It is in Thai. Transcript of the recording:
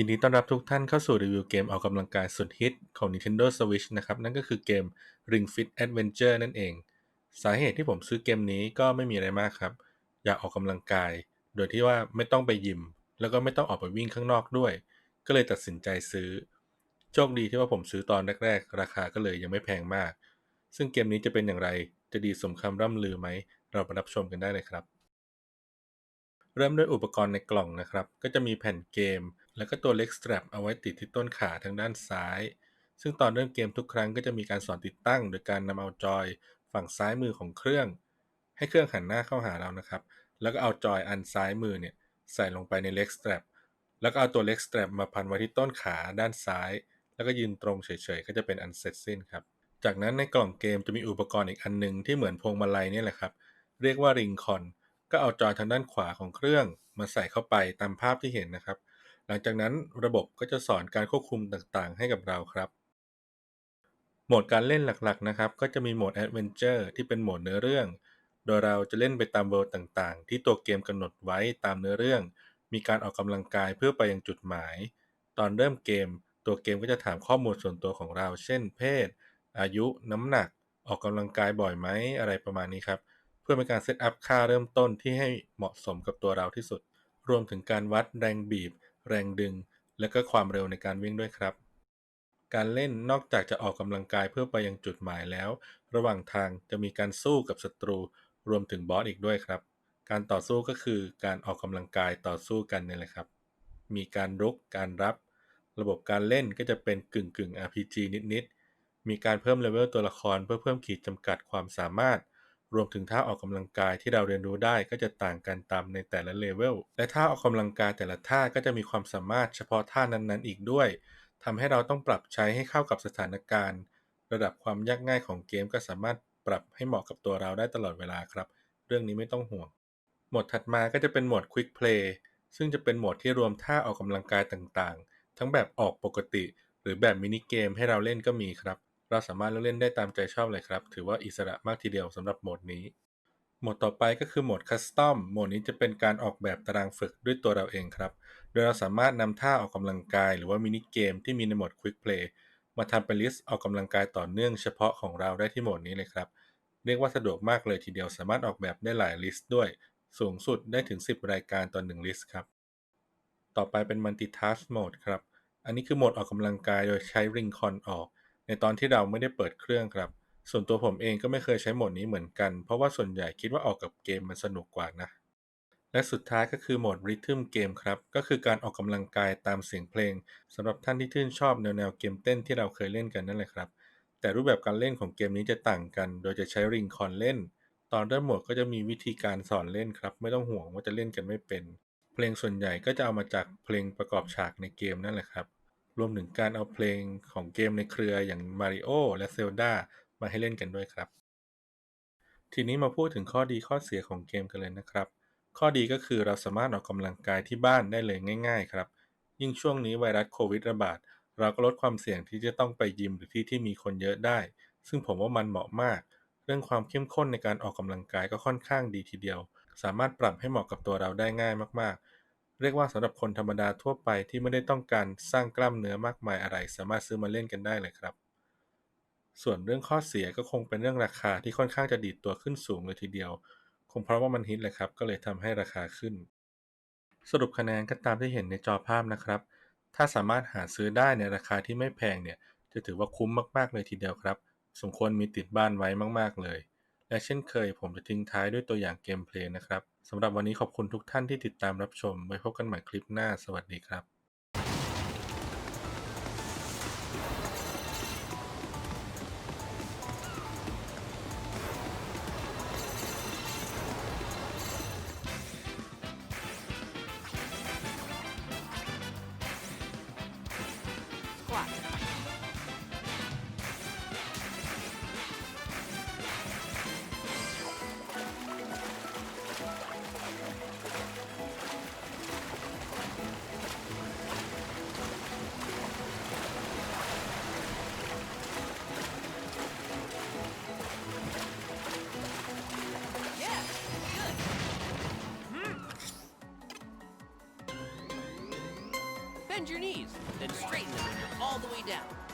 ยินดีต้อนรับทุกท่านเข้าสู่รีวิวเกมออกกำลังกายสุดฮิตของ Nintendo Switch นะครับ นั่นก็คือเกม Ring Fit Adventure นั่นเอง สาเหตุที่ผมซื้อเกมนี้ก็ไม่มีอะไรมากครับ อยากออกกำลังกาย โดยที่ว่าไม่ต้องไปยิม แล้วก็ไม่ต้องออกไปวิ่งข้างนอกด้วย ก็เลยตัดสินใจซื้อ โชคดีที่ว่าผมซื้อตอนแรก ๆ ราคาก็เลยยังไม่แพงมาก ซึ่งเกมนี้จะเป็นอย่างไร จะดีสมคำร่ำลือไหม เราไปรับชมกันได้เลยครับ เริ่มด้วยอุปกรณ์ในกล่องนะครับ ก็จะมีแผ่นเกม แล้วก็ตัวเล็กสตร p เอาไว้ติดที่ต้นขาทางด้านซ้าย ซึ่งตอนเริ่มเกมทุกครั้งก็จะมีการสอนติดตั้ง โดยการนำเอาจอยฝั่งซ้ายมือของเครื่อง ให้เครื่องหันหน้าเข้าหาเรานะครับ แล้วก็เอาจอยอันซ้ายมือเนี่ยใส่ลงไปในเล็กสตร p แล้วก็เอาตัวเล็กสตร p มาพันไว้ที่ต้นขาด้านซ้าย แล้วก็ยืนตรงเฉยๆ ก็จะเป็นอันเสร็จสิ้นครับ จากนั้นในกล่องเกมจะมีอุปกรณ์อีกอันหนึงที่เหมือนพวงมาลัยนี่แหละครับ เรียกว่าริงคอน ก็เอาจอยทางด้านขวาของเครื่องมาใส่เข้าไปตามภาพที่เห็นนะครับ หลังจากนั้นระบบก็จะสอนการควบคุมต่างๆ ให้กับเราครับ โหมดการเล่นหลักๆนะครับ ก็จะมีโหมด Adventure ที่เป็นโหมดเนื้อเรื่อง โดยเราจะเล่นไปตามเวิลด์ต่างๆ ที่ตัวเกมกำหนดไว้ตามเนื้อเรื่อง มีการออกกำลังกายเพื่อไปยังจุดหมาย ตอนเริ่มเกม ตัวเกมก็จะถามข้อมูลส่วนตัวของเรา เช่น เพศ อายุ น้ำหนัก ออกกำลังกายบ่อยไหมอะไรประมาณนี้ครับเพื่อเป็นการเซตอัพค่าเริ่มต้นที่ให้เหมาะสมกับตัวเราที่สุด รวมถึงการวัดแรงบีบ แรงดึง และก็ความเร็วในการวิ่งด้วยครับ การเล่นนอกจากจะออกกำลังกายเพื่อไปยังจุดหมายแล้ว ระหว่างทางจะมีการสู้กับศัตรูรวมถึงบอสอีกด้วยครับ การต่อสู้ก็คือการออกกำลังกายต่อสู้กันนี่แหละครับ มีการรุกการรับ ระบบการเล่นก็จะเป็นกึ่งกึ่ง RPG นิดๆมีการเพิ่มเลเวลตัวละครเพื่อเพิ่มขีดจำกัดความสามารถ รวมถึงท่าออกกำลังกายที่เราเรียนรู้ได้ก็จะต่างกันตามในแต่ละเลเวล และท่าออกกำลังกายแต่ละท่าก็จะมีความสามารถเฉพาะท่านั้นๆ อีกด้วยทำให้เราต้องปรับใช้ให้เข้ากับสถานการณ์ ระดับความยากง่ายของเกมก็สามารถปรับให้เหมาะกับตัวเราได้ตลอดเวลาครับ เรื่องนี้ไม่ต้องห่วงโหมดถัดมาก็จะเป็นโหมด Quick Play ซึ่งจะเป็นโหมดที่รวมท่าออกกำลังกายต่างๆ ทั้งแบบออกปกติ หรือแบบมินิเกมให้เราเล่นก็มีครับ เราสามารถเลือกเล่นได้ตามใจชอบเลยครับ ถือว่าอิสระมากทีเดียวสำหรับโหมดนี้ โหมดต่อไปก็คือโหมด Custom โหมดนี้จะเป็นการออกแบบตารางฝึกด้วยตัวเราเองครับ โดยเราสามารถนำท่าออกกำลังกาย หรือว่ามินิเกมที่มีในโหมด Quick Play มาทำเป็นลิสต์ออกกำลังกายต่อเนื่องเฉพาะของเราได้ที่โหมดนี้เลยครับ เรียกว่าสะดวกมากเลยทีเดียวสามารถออกแบบได้หลายลิสต์ด้วย สูงสุดได้ถึง 10 รายการต่อ1ลิสต์ครับ ต่อไปเป็น Multitask Mode ครับ อันนี้คือโหมดออกกำลังกายโดยใช้ Ring Con ออก ในตอนที่เราไม่ได้เปิดเครื่องครับ ส่วนตัวผมเองก็ไม่เคยใช้โหมดนี้เหมือนกัน เพราะว่าส่วนใหญ่คิดว่าออกกับเกมมันสนุกกว่านะ และสุดท้ายก็คือโหมด Rhythm Game ครับ ก็คือการออกกำลังกายตามเสียงเพลงสำหรับท่านที่ชื่นชอบแนวแนวเกมเต้นที่เราเคยเล่นกันนั่นแหละครับ แต่รูปแบบการเล่นของเกมนี้จะต่างกัน โดยจะใช้ Ring Con เล่น ตอนเริ่มโหมดก็จะมีวิธีการสอนเล่นครับ ไม่ต้องห่วงว่าจะเล่นกันไม่เป็น เพลงส่วนใหญ่ก็จะเอามาจากเพลงประกอบฉากในเกมนั่นแหละครับ รวมถึงการเอาเพลงของเกมในเครืออย่าง Mario และ Zelda มาให้เล่นกันด้วยครับ ทีนี้มาพูดถึงข้อดีข้อเสียของเกมกันเลยนะครับ ข้อดีก็คือเราสามารถออกกำลังกายที่บ้านได้เลยง่าย ๆ ครับ ยิ่งช่วงนี้ไวรัสโควิดระบาด เราก็ลดความเสี่ยงที่จะต้องไปยิมหรือที่ที่มีคนเยอะได้ ซึ่งผมว่ามันเหมาะมาก เรื่องความเข้มข้นในการออกกำลังกายก็ค่อนข้างดีทีเดียว สามารถปรับให้เหมาะกับตัวเราได้ง่ายมากๆ เรียกว่าสำหรับคนธรรมดาทั่วไปที่ไม่ได้ต้องการสร้างกล้ามเนื้อมากมายอะไร สามารถซื้อมาเล่นกันได้เลยครับ ส่วนเรื่องข้อเสียก็คงเป็นเรื่องราคาที่ค่อนข้างจะดีดตัวขึ้นสูงเลยทีเดียว คงเพราะว่ามันฮิตเลยครับ ก็เลยทำให้ราคาขึ้น สรุปคะแนนก็ตามที่เห็นในจอภาพนะครับ ถ้าสามารถหาซื้อได้ในราคาที่ไม่แพงเนี่ย จะถือว่าคุ้มมากๆเลยทีเดียวครับ สมควรมีติดบ้านไว้มาก ๆเลย และเช่นเคยผมจะทิ้งท้ายด้วยตัวอย่างเกมเพลย์นะครับสำหรับวันนี้ขอบคุณทุกท่านที่ติดตามรับชม ไว้พบกันใหม่คลิปหน้า สวัสดีครับ Your knees, then straighten them when you're all the way down.